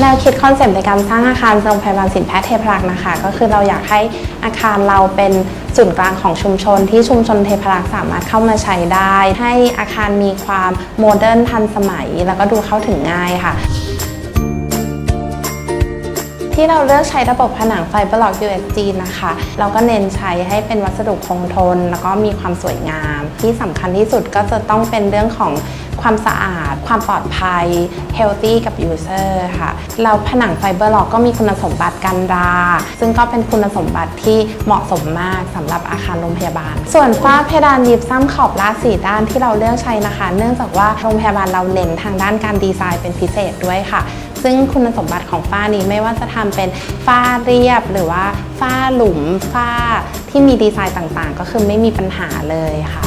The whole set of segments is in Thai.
แนวคิดคอนเซปต์ในการสร้างอาคารโรงพยาบาลสินแพทย์เทพรักษ์นะคะ ก็คือเราอยากให้อาคารเราเป็นศูนย์กลางของชุมชน ที่ชุมชนเทพรักษ์สามารถเข้ามาใช้ได้ ให้อาคารมีความโมเดิร์นทันสมัย แล้วก็ดูเข้าถึงง่ายค่ะ ที่เราเลือกใช้ระบบผนังไฟเบอร์ล็อก USG นะคะ เราก็เน้นใช้ให้เป็นวัสดุคงทน แล้วก็มีความสวยงาม ที่สำคัญที่สุดก็จะต้องเป็นเรื่องของ ความสะอาด ความปลอดภัย healthy กับ user ค่ะเราผนังไฟเบอร์ล็อกก็มีคุณสมบัติกันราซึ่งก็เป็นคุณสมบัติที่เหมาะสมมากสำหรับอาคารโรงพยาบาล ส่วนฝ้าเพดานยิบซ้ำขอบลาดสีด้านที่เราเลือกใช้นะคะ เนื่องจากว่าโรงพยาบาลเราเน้นทางด้านการดีไซน์เป็นพิเศษด้วยค่ะซึ่งคุณสมบัติของฝ้านี้ไม่ว่าจะทำเป็นฝ้าเรียบหรือว่าฝ้าหลุมฝ้าที่มีดีไซน์ต่างๆ ก็คือไม่มีปัญหาเลยค่ะ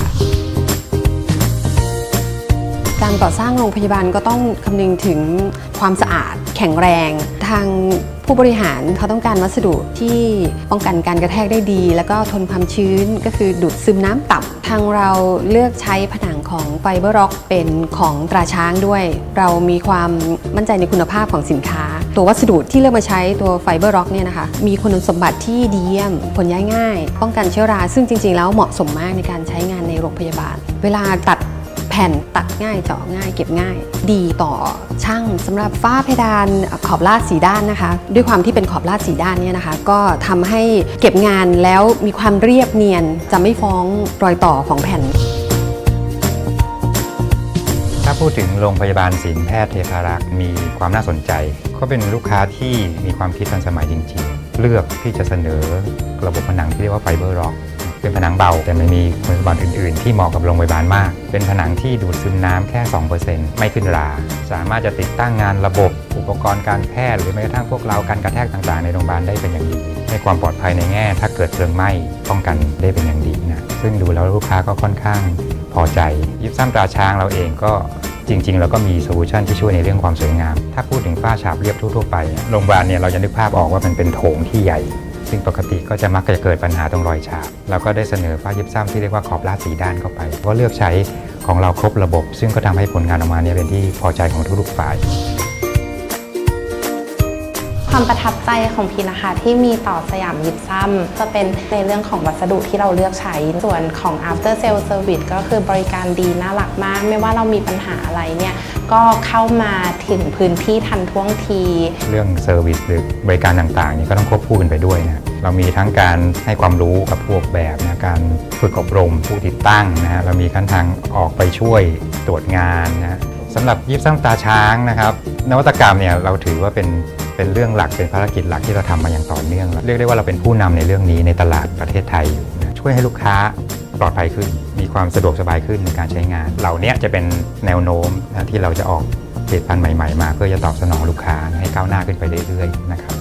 ก่อสร้างโรงพยาบาลก็ต้องคำนึงถึงความสะอาดแข็งแรง ทางผู้บริหารเขาต้องการวัสดุที่ป้องกันการกระแทกได้ดี แล้วก็ทนความชื้นก็คือดูดซึมน้ำต่ำทางเราเลือกใช้ผนังของไฟเบอร์ร็อกเป็นของตราช้างด้วย เรามีความมั่นใจในคุณภาพของสินค้า ตัววัสดุที่เลือกมาใช้ตัวไฟเบอร์ร็อกเนี่ยนะคะมีคุณสมบัติที่ดีเยี่ยมผลย้ายง่าย ป้องกันเชื้อรา ซึ่งจริงๆ แล้วเหมาะสมมากในการใช้งานในโรงพยาบาล เวลาตัด แผ่นตัดง่ายเจาะง่ายเก็บง่าย ดีต่อช่างสำหรับฝ้าเพดานขอบลาดสีด้านนะคะ ด้วยความที่เป็นขอบลาดสีด้านเนี่ยนะคะ ก็ทำให้เก็บงานแล้วมีความเรียบเนียนจะไม่ฟ้องรอยต่อของแผ่นถ้าพูดถึงโรงพยาบาลศิลแพทย์เทพารักษ์มีความน่าสนใจ ก็เป็นลูกค้าที่มีความคิดทันสมัยจริง ๆ เลือกที่จะเสนอระบบผนังที่เรียกว่าไฟเบอร์ร็อก เป็นผนังเบา แต่ไมันมีคุณสมบัติอื่น ๆ ที่เหมาะกับโรงพยาบาลมาก เป็นผนังที่ดูดซึมน้ำแค่ 2%ไม่ขึ้นรา สามารถจะติดตั้งงานระบบ อุปกรณ์การแพทย์หรือแม้กระทั่งพวกเราการกระแทกต่าง ๆ ในโรงพยาบาลได้เป็นอย่างดีให้ความปลอดภัยในแง่ ถ้าเกิดเพลิงไหม้ป้องกันได้เป็นอย่างดีนะซึ่งดูแล้วลูกค้าก็ค่อนข้างพอใจ ยิบซ้ำตราช้างเราเองก็จริง ๆ เราก็มีโซลูชันที่ช่วยในเรื่องความสวยงาม ถ้าพูดถึงฝ้าฉาบเรียบทั่วๆไป โรงพยาบาลเนี่ยเราจะนึกภาพออกว่ามันเป็นโถงที่ใหญ่ ซึ่งปกติก็จะมักจะเกิดปัญหาตรงรอยฉาบเราก็ได้เสนอฝ้ายิบซ้ำที่เรียกว่าขอบลาดสีด้านเข้าไปก็เลือกใช้ของเราครบระบบ ซึ่งก็ทำให้ผลงานออกมาเนี่ยเป็นที่พอใจของทุกๆฝ่าย ความประทับใจของพีนะคะที่มีต่อสยามยิปซัมจะเป็นในเรื่องของวัสดุที่เราเลือกใช้ ส่วนของ after sale service ก็คือบริการดีน่ารักมาก ไม่ว่าเรามีปัญหาอะไรเนี่ยก็เข้ามาถึงพื้นที่ทันท่วงที เรื่องเซอร์วิสหรือบริการต่างๆ นี่ก็ต้องควบคู่กันไปด้วยนะเรามีทั้งการให้ความรู้กับผู้ออกแบบนะการฝึกอบรมผู้ติดตั้งนะฮะเรามีขั้นทางออกไปช่วยตรวจงานนะสำหรับยิบซ้ำตาช้างนะครับนวัตกรรมเนี่ยเราถือว่าเป็น เป็นเรื่องหลักเป็นภารกิจหลักที่เราทำมาอย่างต่อเนื่อง เรียกได้ว่าเราเป็นผู้นำในเรื่องนี้ในตลาดประเทศไทยอยู่ช่วยให้ลูกค้าปลอดภัยขึ้น มีความสะดวกสบายขึ้นในการใช้งาน เหล่านี้จะเป็นแนวโน้มที่เราจะออกผลิตภัณฑ์ใหม่ ๆ มา เพื่อจะตอบสนองลูกค้าให้ก้าวหน้าขึ้นไปเรื่อยๆนะครับ